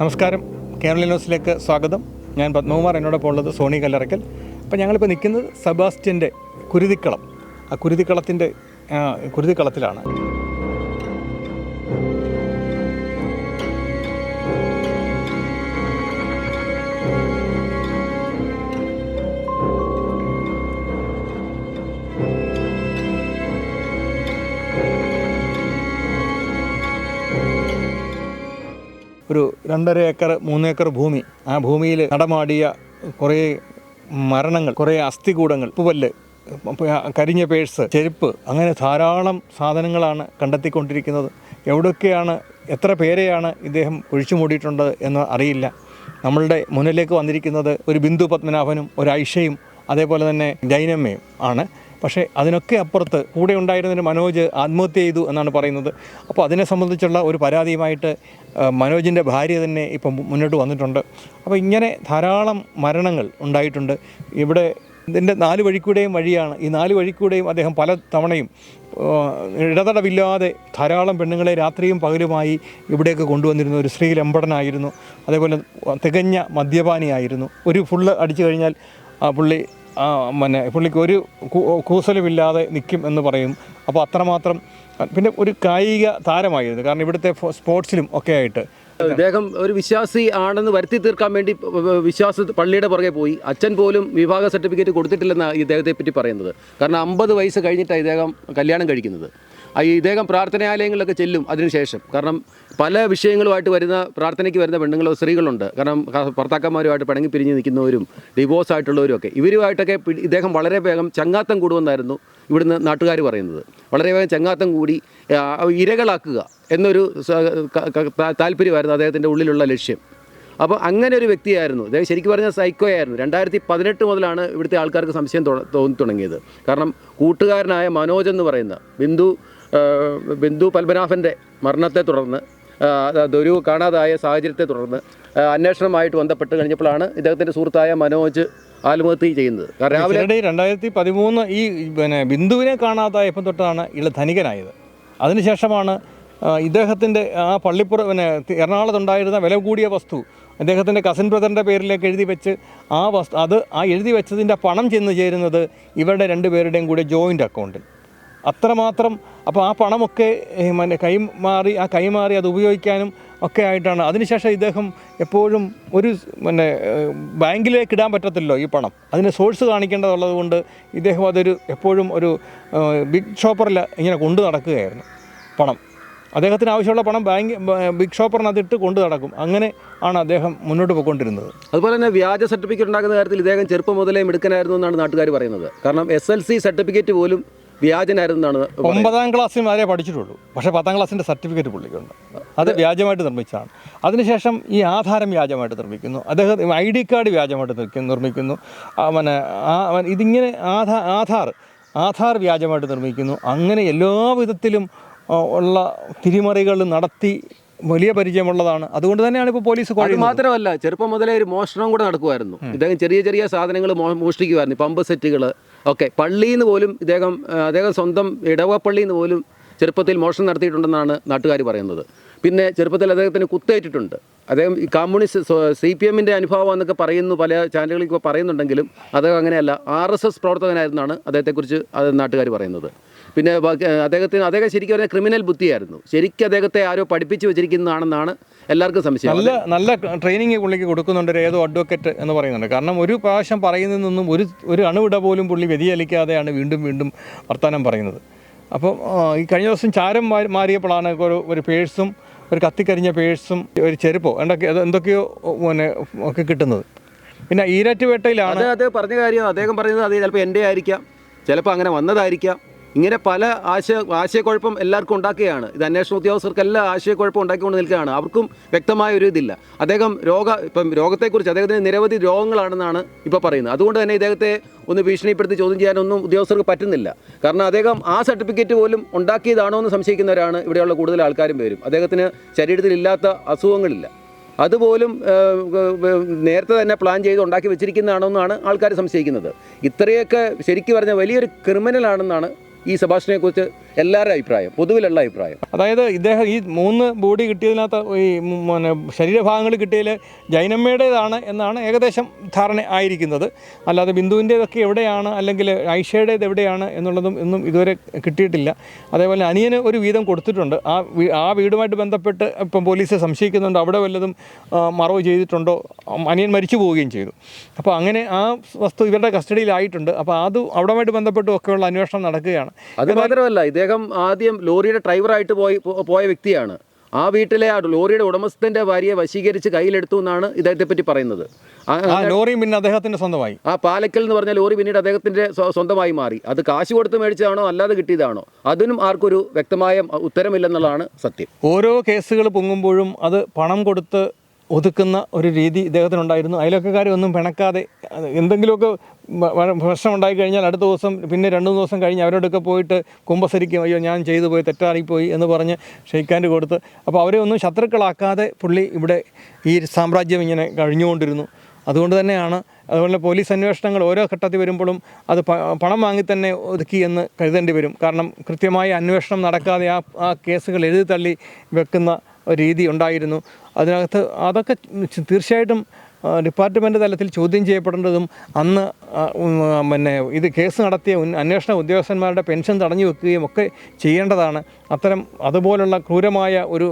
നമസ്കാരം. കേരള ന്യൂസിലേക്ക് സ്വാഗതം. ഞാൻ പത്മകുമാർ എന്നോടൊപ്പം ഉള്ളത് സോണി കല്ലറയ്ക്കൽ. അപ്പോൾ ഞങ്ങളിപ്പോൾ നിൽക്കുന്നത് സെബാസ്റ്റ്യന്റെ കുരുതിക്കളം. ആ കുരുതിക്കളത്തിന്റെ കുരുതിക്കളത്തിലാണ്. ഒരു രണ്ടര ഏക്കർ മൂന്ന് ഏക്കർ ഭൂമി. ആ ഭൂമിയിൽ നടമാടിയ കുറേ മരണങ്ങൾ കുറേ അസ്ഥികൂടങ്ങൾ ഉപ്പുപല്ല് കരിഞ്ഞ പേഴ്സ് ചെരുപ്പ് അങ്ങനെ ധാരാളം സാധനങ്ങളാണ് കണ്ടെത്തിക്കൊണ്ടിരിക്കുന്നത്. എവിടെയൊക്കെയാണ് എത്ര പേരെയാണ് ഇദ്ദേഹം ഒഴിച്ചു മൂടിയിട്ടുണ്ട് എന്ന് അറിയില്ല. നമ്മളുടെ മുന്നിലേക്ക് വന്നിരിക്കുന്നത് ഒരു ബിന്ദു പത്മനാഭനും ഒരു ഐഷയും അതേപോലെ തന്നെ ജൈനമ്മയും ആണ്. പക്ഷേ അതിനൊക്കെ അപ്പുറത്ത് കൂടെ ഉണ്ടായിരുന്നൊരു മനോജ് ആത്മഹത്യ ചെയ്തു എന്നാണ് പറയുന്നത്. അപ്പോൾ അതിനെ സംബന്ധിച്ചുള്ള ഒരു പരാതിയുമായിട്ട് മനോജിന്റെ ഭാര്യ തന്നെ ഇപ്പം മുന്നോട്ട് വന്നിട്ടുണ്ട്. അപ്പോൾ ഇങ്ങനെ ധാരാളം മരണങ്ങൾ ഉണ്ടായിട്ടുണ്ട്. ഇവിടെ ഇതിന്റെ നാല് വഴിക്കൂടെയും വഴിയാണ്. ഈ നാല് വഴിക്കൂടെയും അദ്ദേഹം പല തവണയും ഇടതടവില്ലാതെ ധാരാളം പെണ്ണുങ്ങളെ രാത്രിയും പകലുമായി ഇവിടേക്ക് കൊണ്ടുവന്നിരുന്നു. ഒരു സ്ത്രീ സ്ത്രീലമ്പടനായിരുന്നു അതേപോലെ തികഞ്ഞ മദ്യപാനിയായിരുന്നു. ഒരു ഫുള്ള് അടിച്ചു കഴിഞ്ഞാൽ ആ പുള്ളി പിന്നെ പുള്ളിക്ക് ഒരു കൂസലുമില്ലാതെ നിൽക്കും എന്ന് പറയും. അപ്പോൾ അത്രമാത്രം പിന്നെ ഒരു കായിക താരമായിരുന്നു. കാരണം ഇവിടുത്തെ സ്പോർട്സിലും ഒക്കെ ആയിട്ട്. അദ്ദേഹം ഒരു വിശ്വാസി ആണെന്ന് വരുത്തി തീർക്കാൻ വേണ്ടി വിശ്വാസ പള്ളിയുടെ പുറകെ പോയി. അച്ഛൻ പോലും വിവാഹ സർട്ടിഫിക്കറ്റ് കൊടുത്തിട്ടില്ലെന്നാണ് ഇദ്ദേഹത്തെ പറ്റി പറയുന്നത്. കാരണം അമ്പത് വയസ്സ് കഴിഞ്ഞിട്ടാണ് ഇദ്ദേഹം കല്യാണം കഴിക്കുന്നത്. ഈ ഇദ്ദേഹം പ്രാർത്ഥനാലയങ്ങളിലൊക്കെ ചെല്ലും അതിനുശേഷം. കാരണം പല വിഷയങ്ങളുമായിട്ട് വരുന്ന പ്രാർത്ഥനയ്ക്ക് വരുന്ന പെണ്ണുങ്ങളോ സ്ത്രീകളുണ്ട്. കാരണം ഭർത്താക്കന്മാരുമായിട്ട് പിണങ്ങി പിരിഞ്ഞ് നിൽക്കുന്നവരും ഡിവോഴ്സ് ആയിട്ടുള്ളവരും ഒക്കെ. ഇവരുമായിട്ടൊക്കെ ഇദ്ദേഹം വളരെ വേഗം ചങ്ങാത്തം കൂടുമെന്നായിരുന്നു ഇവിടുന്ന് നാട്ടുകാർ പറയുന്നത്. വളരെ വേഗം ചങ്ങാത്തം കൂടി ഇരകളാക്കുക എന്നൊരു താല്പര്യമായിരുന്നു അദ്ദേഹത്തിന്റെ ഉള്ളിലുള്ള ലക്ഷ്യം. അപ്പോൾ അങ്ങനെ ഒരു വ്യക്തിയായിരുന്നു. അദ്ദേഹം ശരിക്കും പറഞ്ഞാൽ സൈക്കോ ആയിരുന്നു. രണ്ടായിരത്തി പതിനെട്ട് മുതലാണ് ഇവിടുത്തെ ആൾക്കാർക്ക് സംശയം തോന്നി തുടങ്ങിയത്. കാരണം കൂട്ടുകാരനായ മനോജ് എന്ന് പറയുന്ന ബിന്ദു ബിന്ദു പത്മനാഭന്റെ മരണത്തെ തുടർന്ന് ദുരു കാണാതായ സാഹചര്യത്തെ തുടർന്ന് അന്വേഷണമായിട്ട് ബന്ധപ്പെട്ട് കഴിഞ്ഞപ്പോഴാണ് ഇദ്ദേഹത്തിന്റെ സുഹൃത്തായ മനോജ് ആത്മഹത്യ ചെയ്യുന്നത്. രാവിലെ രണ്ടായിരത്തി പതിമൂന്ന് ഈ പിന്നെ ബിന്ദുവിനെ കാണാതായപ്പം തൊട്ടാണ് ഇയാൾ ധനികനായത്. അതിനുശേഷമാണ് ഇദ്ദേഹത്തിന്റെ ആ പള്ളിപ്പുറ പിന്നെ എറണാകുളത്ത് എറണാകുളത്തുണ്ടായിരുന്ന വില കൂടിയ വസ്തു അദ്ദേഹത്തിന്റെ കസിൻ ബ്രദറിന്റെ പേരിലേക്ക് എഴുതി വെച്ച് ആ വസ്തു അത് ആ എഴുതി വെച്ചതിന്റെ പണം ചെന്ന് ചേരുന്നത് ഇവരുടെ രണ്ടുപേരുടെയും കൂടി ജോയിന്റ് അക്കൗണ്ടിൽ അത്രമാത്രം അപ്പോൾ ആ പണമൊക്കെ മറ്റേ കൈമാറി ആ കൈമാറി അത് ഉപയോഗിക്കാനും ഒക്കെ ആയിട്ടാണ്. അതിനുശേഷം ഇദ്ദേഹം എപ്പോഴും ഒരു പിന്നെ ബാങ്കിലേക്ക് ഇടാൻ പറ്റത്തില്ലോ ഈ പണം. അതിന് സോഴ്സ് കാണിക്കേണ്ടതുള്ളത് കൊണ്ട് ഇദ്ദേഹം അതൊരു എപ്പോഴും ഒരു ബിഗ് ഷോപ്പറിൽ ഇങ്ങനെ കൊണ്ടു നടക്കുകയായിരുന്നു പണം. അദ്ദേഹത്തിന് ആവശ്യമുള്ള പണം ബാങ്ക് ബിഗ് ഷോപ്പറിനകത്തിട്ട് കൊണ്ടു നടക്കും. അങ്ങനെ ആണ് അദ്ദേഹം മുന്നോട്ട് പോയിക്കൊണ്ടിരുന്നത്. അതുപോലെ തന്നെ വ്യാജ സർട്ടിഫിക്കറ്റ് ഉണ്ടാക്കുന്ന കാര്യത്തിൽ ഇദ്ദേഹം ചെറുപ്പം മുതലേ മിടുക്കനായിരുന്നു എന്നാണ് നാട്ടുകാർ പറയുന്നത്. കാരണം എസ് എൽ സി സർട്ടിഫിക്കറ്റ് പോലും വ്യാജനായിരുന്നു എന്നാണ് പറയുന്നത്. ഒമ്പതാം ക്ലാസ്സിൽ വരെ പഠിച്ചിട്ടുള്ളൂ. പക്ഷേ പത്താം ക്ലാസ്സിന്റെ സർട്ടിഫിക്കറ്റ് പുള്ളിക്കുണ്ട്. അത് വ്യാജമായിട്ട് നിർമ്മിച്ചതാണ്. അതിനുശേഷം ഈ ആധാരം വ്യാജമായിട്ട് നിർമ്മിക്കുന്നു. അദ്ദേഹം ഐ ഡി കാർഡ് വ്യാജമായിട്ട് നിർമ്മിക്കുന്നു. പിന്നെ ആ ഇതിങ്ങനെ ആധാ ആധാർ ആധാർ വ്യാജമായിട്ട് നിർമ്മിക്കുന്നു. അങ്ങനെ എല്ലാ വിധത്തിലും ഉള്ള തിരിമറികൾ നടത്തി വലിയ പരിചയമുള്ളതാണ്. അതുകൊണ്ട് തന്നെയാണ് ഇപ്പോൾ പോലീസ് അത് മാത്രമല്ല ചെറുപ്പം മുതലേ ഒരു മോഷണം കൂടെ നടക്കുമായിരുന്നു. ഇദ്ദേഹം ചെറിയ ചെറിയ സാധനങ്ങൾ മോഷ്ടിക്കുമായിരുന്നു. പമ്പ് സെറ്റുകൾ ഒക്കെ. പള്ളിയിൽ നിന്ന് പോലും ഇദ്ദേഹം അദ്ദേഹം സ്വന്തം ഇടവ പള്ളിയിൽ നിന്ന് പോലും ചെറുപ്പത്തിൽ മോഷണം നടത്തിയിട്ടുണ്ടെന്നാണ് നാട്ടുകാർ പറയുന്നത്. പിന്നെ ചെറുപ്പത്തിൽ അദ്ദേഹത്തിന് കുത്തേറ്റിട്ടുണ്ട്. അദ്ദേഹം ഈ കമ്മ്യൂണിസ്റ്റ് സി പി എമ്മിന്റെ അനുഭവം എന്നൊക്കെ പറയുന്നു പല ചാനലുകളിൽ ഇപ്പോൾ പറയുന്നുണ്ടെങ്കിലും അദ്ദേഹം അങ്ങനെയല്ല ആർ എസ് എസ് പ്രവർത്തകനായിരുന്നാണ് അദ്ദേഹത്തെക്കുറിച്ച് അത് നാട്ടുകാർ പറയുന്നത്. പിന്നെ അദ്ദേഹത്തിന് അദ്ദേഹം ശരിക്കും പറഞ്ഞാൽ ക്രിമിനൽ ബുദ്ധിയായിരുന്നു. ശരിക്കും അദ്ദേഹത്തെ ആരോ പഠിപ്പിച്ച് വെച്ചിരിക്കുന്നതാണെന്നാണ് എല്ലാവർക്കും സംശയം. നല്ല നല്ല ട്രെയിനിങ് പുള്ളിക്ക് കൊടുക്കുന്നുണ്ട് ഒരു ഏതോ അഡ്വക്കേറ്റ് എന്ന് പറയുന്നുണ്ട്. കാരണം ഒരു പ്രാവശ്യം പറയുന്നതിൽ നിന്നും ഒരു ഒരു അണുവിട പോലും പുള്ളി വ്യതിചലിക്കാതെയാണ് വീണ്ടും വീണ്ടും വർത്തമാനം പറയുന്നത്. അപ്പം ഈ കഴിഞ്ഞ ദിവസം ചാരം മാറി മാറിയപ്പോഴാണ് ഒരു ഒരു പേഴ്സും ഒരു കത്തിക്കരിഞ്ഞ പേഴ്സും ഒരു ചെരുപ്പോ എന്തൊക്കെ എന്തൊക്കെയോ പിന്നെ ഒക്കെ കിട്ടുന്നത്. പിന്നെ ഈരാറ്റുപേട്ടയിലാണ് അത് അത് പറഞ്ഞ കാര്യം അദ്ദേഹം പറയുന്നത് അത് ചിലപ്പോൾ എന്റെ ആയിരിക്കാം ചിലപ്പോൾ അങ്ങനെ വന്നതായിരിക്കാം. ഇങ്ങനെ പല ആശയ ആശയക്കുഴപ്പം എല്ലാവർക്കും ഉണ്ടാക്കുകയാണ്. ഇത് അന്വേഷണ ഉദ്യോഗസ്ഥർക്ക് എല്ലാ ആശയക്കുഴപ്പം ഉണ്ടാക്കിക്കൊണ്ട് നിൽക്കുകയാണ്. അവർക്കും വ്യക്തമായ ഒരു ഇതില്ല. അദ്ദേഹം രോഗ ഇപ്പം രോഗത്തെക്കുറിച്ച് അദ്ദേഹത്തിന് നിരവധി രോഗങ്ങളാണെന്നാണ് ഇപ്പോൾ പറയുന്നത്. അതുകൊണ്ട് തന്നെ ഇദ്ദേഹത്തെ ഒന്ന് ഭീഷണിപ്പെടുത്തി ചോദ്യം ചെയ്യാനൊന്നും ഉദ്യോഗസ്ഥർക്ക് പറ്റുന്നില്ല. കാരണം അദ്ദേഹം ആ സർട്ടിഫിക്കറ്റ് പോലും ഉണ്ടാക്കിയതാണോ എന്ന് സംശയിക്കുന്നവരാണ് ഇവിടെയുള്ള കൂടുതൽ ആൾക്കാരും പേരും. അദ്ദേഹത്തിന് ശരീരത്തിൽ ഇല്ലാത്ത അസുഖങ്ങളില്ല. അതുപോലും നേരത്തെ തന്നെ പ്ലാൻ ചെയ്ത് ഉണ്ടാക്കി വെച്ചിരിക്കുന്നതാണോ എന്നാണ് ആൾക്കാർ സംശയിക്കുന്നത്. ഇത്രയൊക്കെ ശരിക്കും പറഞ്ഞാൽ വലിയൊരു ക്രിമിനൽ ആണെന്നാണ് ഈ സെബാസ്റ്റിനെ കുറിച്ച് എല്ലാവരുടെ അഭിപ്രായം പൊതുവിലുള്ള അഭിപ്രായം. അതായത് ഇദ്ദേഹം ഈ മൂന്ന് ബോഡി കിട്ടിയതിനകത്ത് ഈ പിന്നെ ശരീരഭാഗങ്ങൾ കിട്ടിയതിൽ ജൈനമ്മയുടേതാണ് എന്നാണ് ഏകദേശം ധാരണ ആയിരിക്കുന്നത്. അല്ലാതെ ബിന്ദുവിന്റേതൊക്കെ എവിടെയാണ് അല്ലെങ്കിൽ ഐഷയുടേത് എവിടെയാണ് എന്നുള്ളതും ഒന്നും ഇതുവരെ കിട്ടിയിട്ടില്ല. അതേപോലെ അനിയന് ഒരു വീതം കൊടുത്തിട്ടുണ്ട്. ആ ആ വീടുമായിട്ട് ബന്ധപ്പെട്ട് ഇപ്പം പോലീസ് സംശയിക്കുന്നുണ്ട്. അവിടെ വല്ലതും മറവ് ചെയ്തിട്ടുണ്ടോ? അനിയൻ മരിച്ചു പോവുകയും ചെയ്തു. അപ്പോൾ അങ്ങനെ ആ വസ്തു ഇവരുടെ കസ്റ്റഡിയിലായിട്ടുണ്ട്. അപ്പോൾ അത് അവിടെ ബന്ധപ്പെട്ടും ഒക്കെയുള്ള അന്വേഷണം നടക്കുകയാണ്. അത് മാത്രമല്ല ഇദ്ദേഹം ആദ്യം ലോറിയുടെ ഡ്രൈവറായിട്ട് പോയി പോയ വ്യക്തിയാണ്. ആ വീട്ടിലെ ആ ലോറിയുടെ ഉടമസ്ഥന്റെ ഭാര്യയെ വശീകരിച്ച് കയ്യിലെടുത്തു എന്നാണ് ഇദ്ദേഹത്തെ പറ്റി പറയുന്നത്. ലോറിയും പിന്നെ അദ്ദേഹത്തിന്റെ സ്വന്തമായി. ആ പാലക്കൽ എന്ന് പറഞ്ഞ ലോറി പിന്നീട് അദ്ദേഹത്തിന്റെ സ്വന്തമായി മാറി. അത് കാശ് കൊടുത്ത് മേടിച്ചതാണോ അല്ലാതെ കിട്ടിയതാണോ? അതിനും ആർക്കൊരു വ്യക്തമായ ഉത്തരമില്ലെന്നുള്ളതാണ് സത്യം. ഓരോ കേസുകൾ പൊങ്ങുമ്പോഴും അത് പണം കൊടുത്ത് ഒതുക്കുന്ന ഒരു രീതി ഇദ്ദേഹത്തിനുണ്ടായിരുന്നു. അയലൊക്കെക്കാരെ ഒന്നും പിണക്കാതെ എന്തെങ്കിലുമൊക്കെ പ്രശ്നം ഉണ്ടായി കഴിഞ്ഞാൽ അടുത്ത ദിവസം പിന്നെ രണ്ട് മൂന്ന് ദിവസം കഴിഞ്ഞ് അവരോടൊക്കെ പോയിട്ട് കുമ്പസരിക്കും അയ്യോ ഞാൻ ചെയ്തു പോയി തെറ്റാറിപ്പോയി എന്ന് പറഞ്ഞ് ഷെയ്ഖാന്റെ കൊടുത്ത്. അപ്പോൾ അവരെ ഒന്നും ശത്രുക്കളാക്കാതെ പുള്ളി ഇവിടെ ഈ സാമ്രാജ്യം ഇങ്ങനെ കഴിഞ്ഞുകൊണ്ടിരുന്നു. അതുകൊണ്ട് തന്നെയാണ് അതുപോലെ പോലീസ് അന്വേഷണങ്ങൾ ഓരോ ഘട്ടത്തിൽ വരുമ്പോഴും അത് പണം വാങ്ങി തന്നെ ഒതുക്കി എന്ന് കരുതേണ്ടി വരും. കാരണം കൃത്യമായ അന്വേഷണം നടക്കാതെ ആ ആ കേസുകൾ എഴുതി തള്ളി വെക്കുന്ന രീതി ഉണ്ടായിരുന്നു. അതിനകത്ത് അതൊക്കെ തീർച്ചയായിട്ടും ഡിപ്പാർട്ട്മെന്റ് തലത്തിൽ ചോദ്യം ചെയ്യപ്പെടേണ്ടതും അന്ന് പിന്നെ ഇത് കേസ് നടത്തിയ അന്വേഷണ ഉദ്യോഗസ്ഥന്മാരുടെ പെൻഷൻ തടഞ്ഞു വെക്കുകയും ഒക്കെ ചെയ്യേണ്ടതാണ്. അത്തരം അതുപോലുള്ള ക്രൂരമായ ഒരു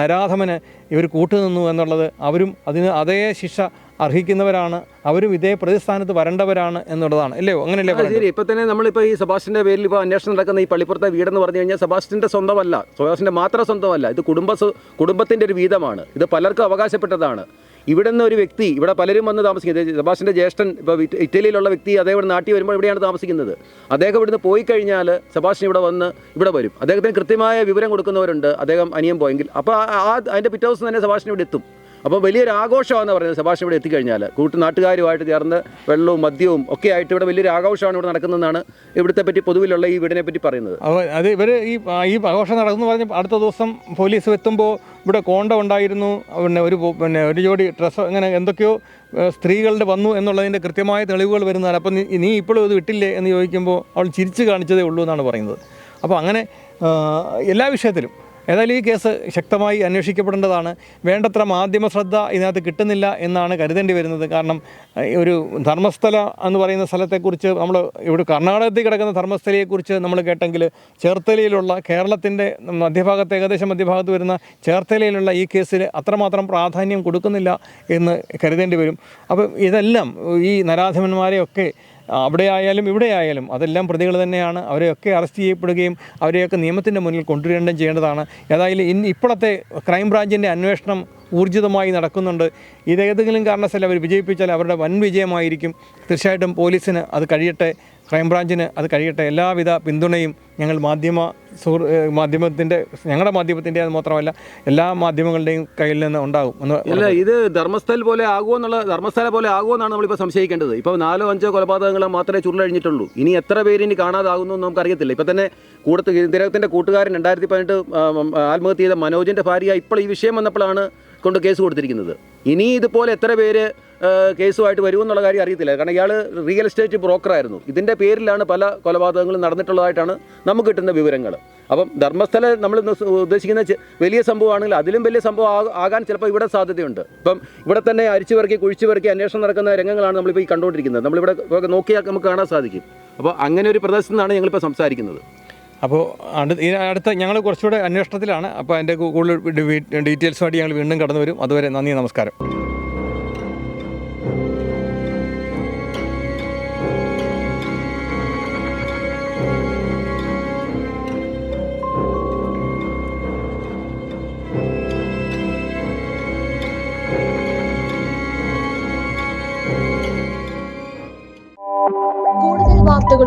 നരാധമന് ഇവർ കൂട്ടുനിന്നു എന്നുള്ളത് അവരും അതിന് അതേ ശിക്ഷ അർഹിക്കുന്നവരാണ്. അവരും ഇതേ പ്രതിസ്ഥാനത്ത് വരേണ്ടവരാണ് എന്നുള്ളതാണ്. അല്ലേ അങ്ങനെയല്ലേ ശരി. ഇപ്പൊ തന്നെ നമ്മളിപ്പോ ഈ സെബാസ്റ്റിന്റെ പേരിൽ ഇപ്പോൾ അന്വേഷണം നടക്കുന്ന ഈ പള്ളിപ്പുറത്തെ വീടെന്ന് പറഞ്ഞു കഴിഞ്ഞാൽ സെബാസ്റ്റിന്റെ സ്വന്തമല്ല. സെബാസ്റ്റിന്റെ മാത്രം സ്വന്തമല്ല. ഇത് കുടുംബ കുടുംബത്തിന്റെ കുടുംബത്തിന്റെ ഒരു വീതമാണ്. ഇത് പലർക്കും അവകാശപ്പെട്ടതാണ്. ഇവിടെ നിന്ന് ഒരു വ്യക്തി ഇവിടെ പലരും വന്ന് താമസിക്കുന്നത് സെബാസ്റ്റിന്റെ ജ്യേഷ്ഠൻ ഇപ്പോൾ ഇറ്റലിയിലുള്ള വ്യക്തി അതേപോലെ നാട്ടിൽ വരുമ്പോൾ ഇവിടെയാണ് താമസിക്കുന്നത്. അദ്ദേഹം ഇവിടുന്ന് പോയി കഴിഞ്ഞാൽ സെബാസ്റ്റ്യൻ ഇവിടെ വന്ന് ഇവിടെ വരും. അദ്ദേഹത്തിന് കൃത്യമായ വിവരം കൊടുക്കുന്നവരുണ്ട്. അദ്ദേഹം അനിയം പോയെങ്കിൽ. അപ്പോൾ ആ അതിന്റെ പിറ്റേ ദിവസം തന്നെ സെബാസ്റ്റ്യൻ ഇവിടെ എത്തും. അപ്പോൾ വലിയൊരു ആഘോഷമാണെന്ന് പറയുന്നത് സെബാസ്റ്റ്യൻ ഇവിടെ എത്തിക്കഴിഞ്ഞാൽ. കൂട്ടുനാട്ടുകാരുമായിട്ട് ചേർന്ന് വെള്ളവും മദ്യവും ഒക്കെ ആയിട്ട് ഇവിടെ വലിയൊരു ആഘോഷമാണ് ഇവിടെ നടക്കുന്നതെന്നാണ് ഇവിടുത്തെ പറ്റി പൊതുവിലുള്ള ഈ വീടിനെ പറ്റി പറയുന്നത്. അത് ഇവർ ഈ ഈ ആഘോഷം നടക്കുന്നു പറഞ്ഞ് അടുത്ത ദിവസം പോലീസ് എത്തുമ്പോൾ ഇവിടെ കോണ്ട ഉണ്ടായിരുന്നു. പിന്നെ ഒരു പിന്നെ ഒരു ജോഡി ഡ്രസ്സ് അങ്ങനെ എന്തൊക്കെയോ സ്ത്രീകളുടെ വന്നു എന്നുള്ളതിന്റെ കൃത്യമായ തെളിവുകൾ വരുന്നതാണ്. അപ്പം നീ ഇപ്പോഴും ഇത് വിട്ടില്ലേ എന്ന് ചോദിക്കുമ്പോൾ അവൾ ചിരിച്ചു കാണിച്ചതേ ഉള്ളൂ എന്നാണ് പറയുന്നത്. അപ്പോൾ അങ്ങനെ എല്ലാ വിഷയത്തിലും ഏതായാലും ഈ കേസ് ശക്തമായി അന്വേഷിക്കപ്പെടേണ്ടതാണ്. വേണ്ടത്ര മാധ്യമ ശ്രദ്ധ ഇതിനകത്ത് കിട്ടുന്നില്ല എന്നാണ് കരുതേണ്ടി വരുന്നത്. കാരണം ഒരു ധർമ്മസ്ഥല എന്ന് പറയുന്ന സ്ഥലത്തെക്കുറിച്ച് നമ്മൾ ഇവിടെ കർണാടകത്തിൽ കിടക്കുന്ന ധർമ്മസ്ഥലയെക്കുറിച്ച് നമ്മൾ കേട്ടെങ്കിൽ ചേർത്തലയിലുള്ള കേരളത്തിന്റെ മധ്യഭാഗത്ത് ഏകദേശം മധ്യഭാഗത്ത് വരുന്ന ചേർത്തലയിലുള്ള ഈ കേസിൽ അത്രമാത്രം പ്രാധാന്യം കൊടുക്കുന്നില്ല എന്ന് കരുതേണ്ടി വരും. അപ്പം ഇതെല്ലാം ഈ നരാധമന്മാരെയൊക്കെ അവിടെ ആയാലും ഇവിടെ ആയാലും അതെല്ലാം പ്രതികൾ തന്നെയാണ്. അവരെയൊക്കെ അറസ്റ്റ് ചെയ്യപ്പെടുകയും അവരെയൊക്കെ നിയമത്തിന്റെ മുന്നിൽ കൊണ്ടുവരേണ്ടതും ചെയ്യേണ്ടതാണ്. ഏതായാലും ഇന്ന് ഇപ്പോഴത്തെ ക്രൈംബ്രാഞ്ചിന്റെ അന്വേഷണം ഊർജിതമായി നടക്കുന്നുണ്ട്. ഇതേതെങ്കിലും കാരണവശാൽ അവർ വിജയിപ്പിച്ചാൽ അവരുടെ വൻ വിജയമായിരിക്കും. തീർച്ചയായിട്ടും പോലീസിന് അത് കഴിയട്ടെ ക്രൈംബ്രാഞ്ചിന് അത് കഴിയട്ടെ. എല്ലാവിധ പിന്തുണയും ഞങ്ങൾ മാധ്യമ സുഹൃ മാധ്യമത്തിന്റെ ഞങ്ങളുടെ മാധ്യമത്തിന്റെ അത് മാത്രമല്ല എല്ലാ മാധ്യമങ്ങളുടെയും കയ്യിൽ നിന്ന് ഉണ്ടാകും ഇല്ല ഇത് ധർമ്മസ്ഥല പോലെ ആകുമോ എന്നുള്ള ധർമ്മസ്ഥല പോലെ ആകുമോ എന്നാണ് നമ്മളിപ്പോൾ സംശയിക്കേണ്ടത്. ഇപ്പോൾ നാലോ അഞ്ചോ കൊലപാതകങ്ങൾ മാത്രമേ ചുരുളഴിഞ്ഞിട്ടുള്ളൂ. ഇനി എത്ര പേര് ഇനി കാണാതാകുന്നു എന്ന് നമുക്കറിയത്തില്ല. ഇപ്പം തന്നെ കൂടുതൽ ഇദ്ദേഹത്തിന്റെ കൂട്ടുകാരൻ രണ്ടായിരത്തി പതിനെട്ട് ആത്മഹത്യ ചെയ്ത മനോജിന്റെ ഭാര്യ ഇപ്പോൾ ഈ വിഷയം വന്നപ്പോഴാണ് കൊണ്ട് കേസ് കൊടുത്തിരിക്കുന്നത്. ഇനി ഇതുപോലെ എത്ര പേര് കേസുമായിട്ട് വരുമെന്നുള്ള കാര്യം അറിയത്തില്ല. കാരണം ഇയാൾ റിയൽ എസ്റ്റേറ്റ് ബ്രോക്കറായിരുന്നു ഇതിന്റെ പേരിലാണ് പല കൊലപാതകങ്ങളും നടന്നിട്ടുള്ളതായിട്ടാണ് നമുക്ക് കിട്ടുന്ന വിവരങ്ങൾ അപ്പം ധർമ്മസ്ഥല നമ്മൾ ഉദ്ദേശിക്കുന്ന വലിയ സംഭവമാണെങ്കിൽ അതിലും വലിയ സംഭവം ആകാൻ ചിലപ്പോൾ ഇവിടെ സാധ്യതയുണ്ട്. ഇപ്പം ഇവിടെ തന്നെ അരിച്ചു പെറുക്കി കുഴിച്ചു പെറുക്കി അന്വേഷണം നടക്കുന്ന രംഗങ്ങളാണ് നമ്മളിപ്പോൾ ഈ കണ്ടുകൊണ്ടിരിക്കുന്നത്. നമ്മളിവിടെ നോക്കിയാൽ നമുക്ക് കാണാൻ സാധിക്കും. അപ്പോൾ അങ്ങനെ ഒരു പ്രദേശത്തു നിന്നാണ് ഞങ്ങളിപ്പോൾ സംസാരിക്കുന്നത്. അപ്പോൾ അടുത്ത ഈ അടുത്ത ഞങ്ങൾ കുറച്ചുകൂടെ അന്വേഷണത്തിലാണ്. അപ്പോൾ അതിന്റെ കൂടുതൽ ഡീറ്റെയിൽസുമായിട്ട് ഞങ്ങൾ വീണ്ടും കടന്നു വരും അതുവരെ നന്ദി നമസ്കാരം.